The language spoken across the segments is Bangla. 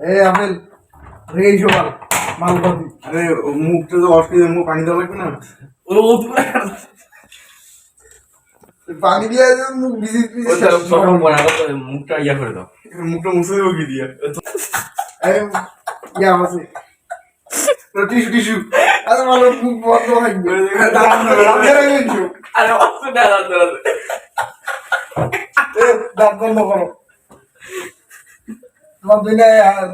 এ আপেল রে সকাল মাল আরে মুখটা তো অসুবিধা মুখ পানি দেওয়া লাগবে না? ও ও পানি দিয়ে মুখ তো মুখটা ইয়া করে দাও। মুখটা মুছে দেবো কি দিয়ে? আরে ইয়া আছে। Tissue tissue. আরে ভালো মুখ বন্ধ থাকবে আরে অসুবিধা দাঁড়া বন্ধ করো। তোমার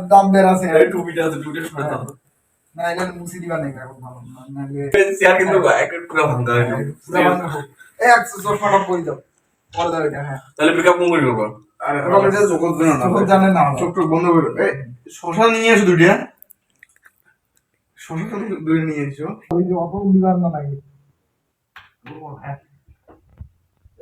দাম বের আছে। টুপিটা আছে টুপিটা সরে দাও। না এটা মুছি দিবা নাই কাকু ভালো না নাহলে কিন্তু এক পুরো ভাঙা হয়ে ভাঙা হোক। একশো চশমাটা পরে দাও। পরে দাও এটা হ্যাঁ। তাহলে মেকআপ কোন করে আরে এটা চোখ দিও না। চোখ জানে না। চোখ টোক বন্ধ করো। এই শশা নিয়ে এসো দুইটা। শশা তো নিয়ে এসো। ওই যে অত দিবার না লাগে কোন ভাজা ওদের কান কানগুলা যায় কা-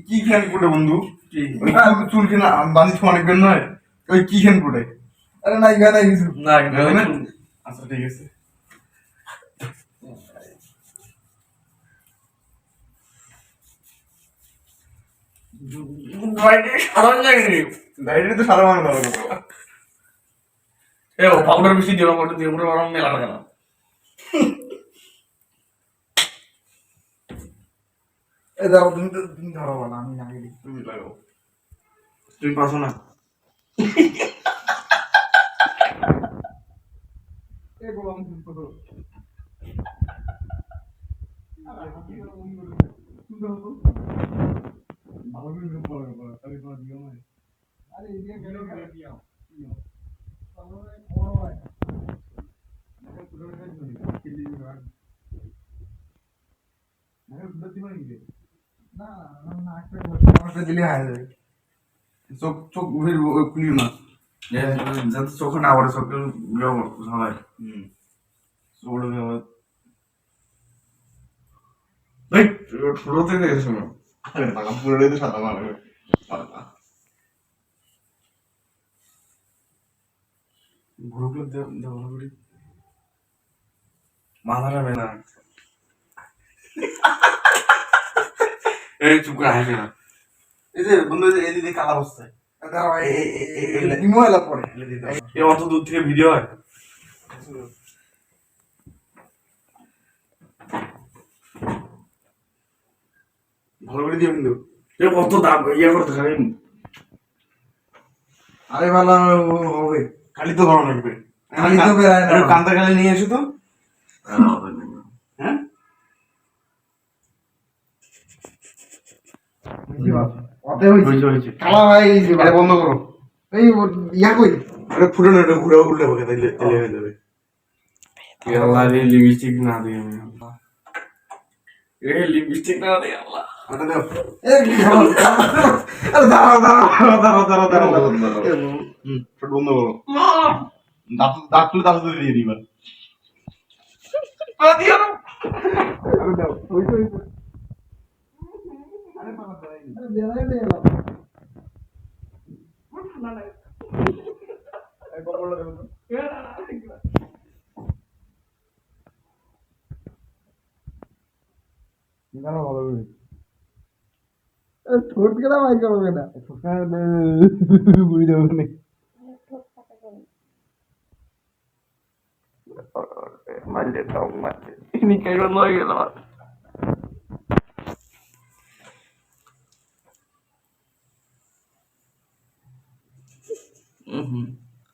কি খেয়াল করে বন্ধু? চুল- কিনা বাঁধি তো অনেক বের নয়। ওই কি খেয়াল করে আরে নাই গা নাই কিছু। না আচ্ছা ঠিক আছে। নেই তো সাদা মানে ভালো এ ও পাউডার বেশি দিও পাউডার দিয়ে পুরো মেলা লাগে না এই দাঁড়াও তুমি তো তুমি ধরো বলো আমি তুমি লাগাও তুমি না। এই বলো আমি তুমি করো আরে এদিকে গেলে গেলে দিও তাহলে বড় হয় না না না একটা কথা দিলে হয়ে যাবে চোখ চোখ ঘুরে খুলিও না যাতে চোখে না পড়ে চোখে আবার এই ছোটো থেকে শোনো পুরোটাই তো সাদা মাথাটা বেনা এই চুপ করে হাসবে না। এই যে বন্ধু পরে। এ অত দূর থেকে ভিডিও হয়? ভালো করে দিও কিন্তু। এ কত দাম? ইয়ে করতে খালি। আরে ভালো হবে। খালি তো ভালো লাগবে। খালি তো না। খালি নিয়ে এসো তো। হ্যাঁ অতে হইছে হয়েছে হয়েছে কালা ভাই আরে বন্ধ করো। এই ইয়া কই? আরে ফুটো না এটা ঘুরে উল্টে পাকে তাইলে তাইলে হয়ে যাবে। আল্লাহ রে লিপস্টিক না দিই আমি। এ লিপস্টিক না দে আল্লাহ। দাও। এ কেনা ভাই করবে না বুঝি দেবো না মাঝে দাও মাঝে ইনি কাই বন্ধ হয়ে গেল আমার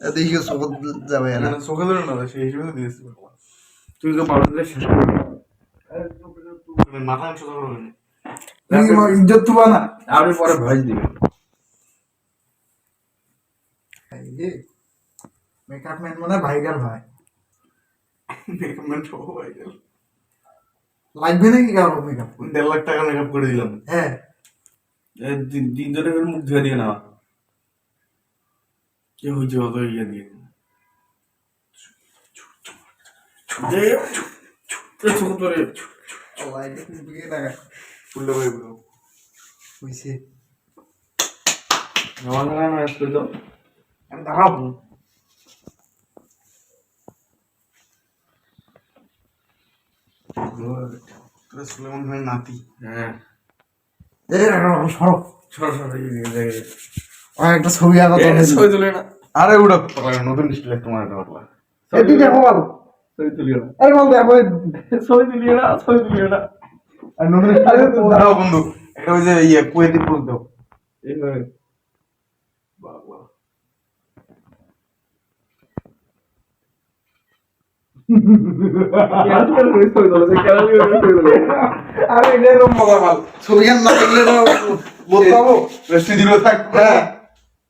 দেখি যাবে না সেই হিসেবে তো দিয়েছি তুই তো পাউডার শেষ করে মাথা আমি করবে না তুমি ইজ্জত তুবা না? আপনি পরে ভয়েস দিবেন মেকআপ ম্যান মানে ভাইরাল ভাই মেকআপ সব লাগবে নাকি কারও মেকআপ দেড় লাখ টাকা মেকআপ করে দিলাম। হ্যাঁ। দিন ধরে মুখ ধুয়ে দিয়ে নেওয়া কে হয়েছে অত ইয়ে দিয়ে হয়ে দাঁড়াও তোরা সুলেমান খানের নাতি হ্যাঁ এই রাখো, রাখো, সরো। সর সর এই জায়গায় একটা ছবি আঁকা ছবি তুলে না আরে ওটা নতুন ডিসপ্লে তোমার এটা পাগলা এটি দেখো ভালো। ছবি তুলিও না। এই বল দেখো, ছবি তুলিও না ছবি তুলিও না। আর নতুন তো দাঁড়াও বন্ধু এটা ওই যে ইয়ে কুয়েতি পোজ দাও এইভাবে। বাবা। আরে এটা এরকম মজা মাল। ছবি না দেখলে না বলতে পারব? রেস্টি দিল থাক। হ্যাঁ।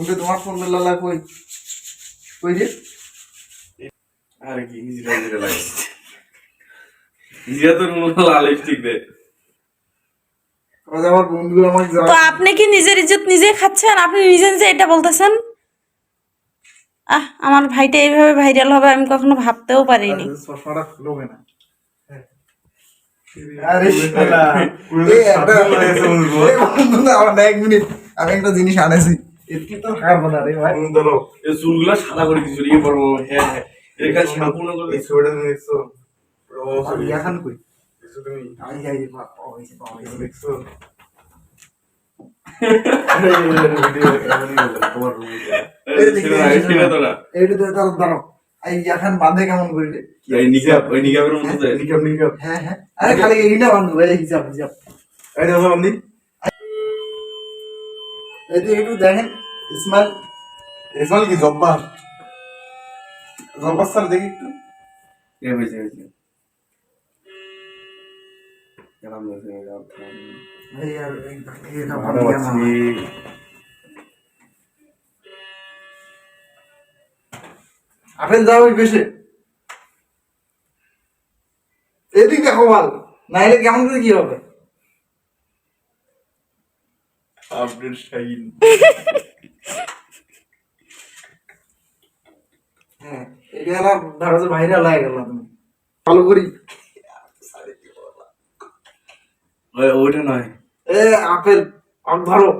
উঠে তোমার ফোন লালা কই? কই রে? আরে কি ইজিরা ইজিরা লাগে। ইজিরা তো লাল লিপস্টিক দে আমার বন্ধু আমাকে তো আপনি কি নিজের ইজ্জত নিজে খাচ্ছেন? আপনি নিজে নিজে এটা বলতেছেন? আহ আমার ভাইটা এইভাবে ভাইরাল হবে আমি কখনো ভাবতেও পারিনি। চশমাটা খুলো না। আরে আমার এক মিনিট আমি একটা জিনিস আনেছি। এতে তো হারবো না রে ভাই। বন্ধু ধরো এই চুলগুলো সাদা করে ইয়ে করব হ্যাঁ হ্যাঁ। এর কাছে এই ছবিটা তুমি দেখছ? এখন কই? দেখছ তুমি? পাওয়া হয়েছে পাওয়া হয়েছে। দেখছ? নিকাপ নিকাপ হ্যাঁ হ্যাঁ। আরে খালি এই না বান্ধব হিসাব হিসাব এই যে একটু দেখেন ইসমাইল এসমাল কি জব্বার জব্বার স্যার দেখি একটু। এ হয়েছে হয়েছে না। আপেল ওই বেশে এদিক দেখো ভালো। নাইলে কেমন করে কি হবে? আপডেট শাইন হ্যাঁ এটা না ধরো ভাইরাল হয়ে গেল তুমি। ভালো করি। ওইটা নয়। এ আপেল আপ ধরো।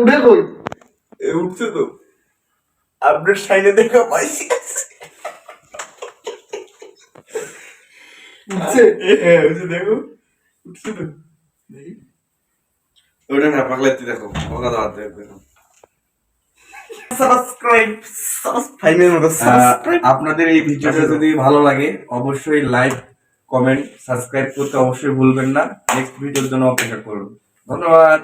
উঠে কই? উঠছে তো। আপডেট শাইনে দেখা পাইছি। হ্যাঁ দেখো উঠছে তো। না পাগলাইতে দেখো দেখো। আপনাদের এই ভিডিওটা যদি ভালো লাগে অবশ্যই লাইক কমেন্ট সাবস্ক্রাইব করতে অবশ্যই ভুলবেন না। নেক্সট ভিডিওর জন্য অপেক্ষা করুন। ধন্যবাদ।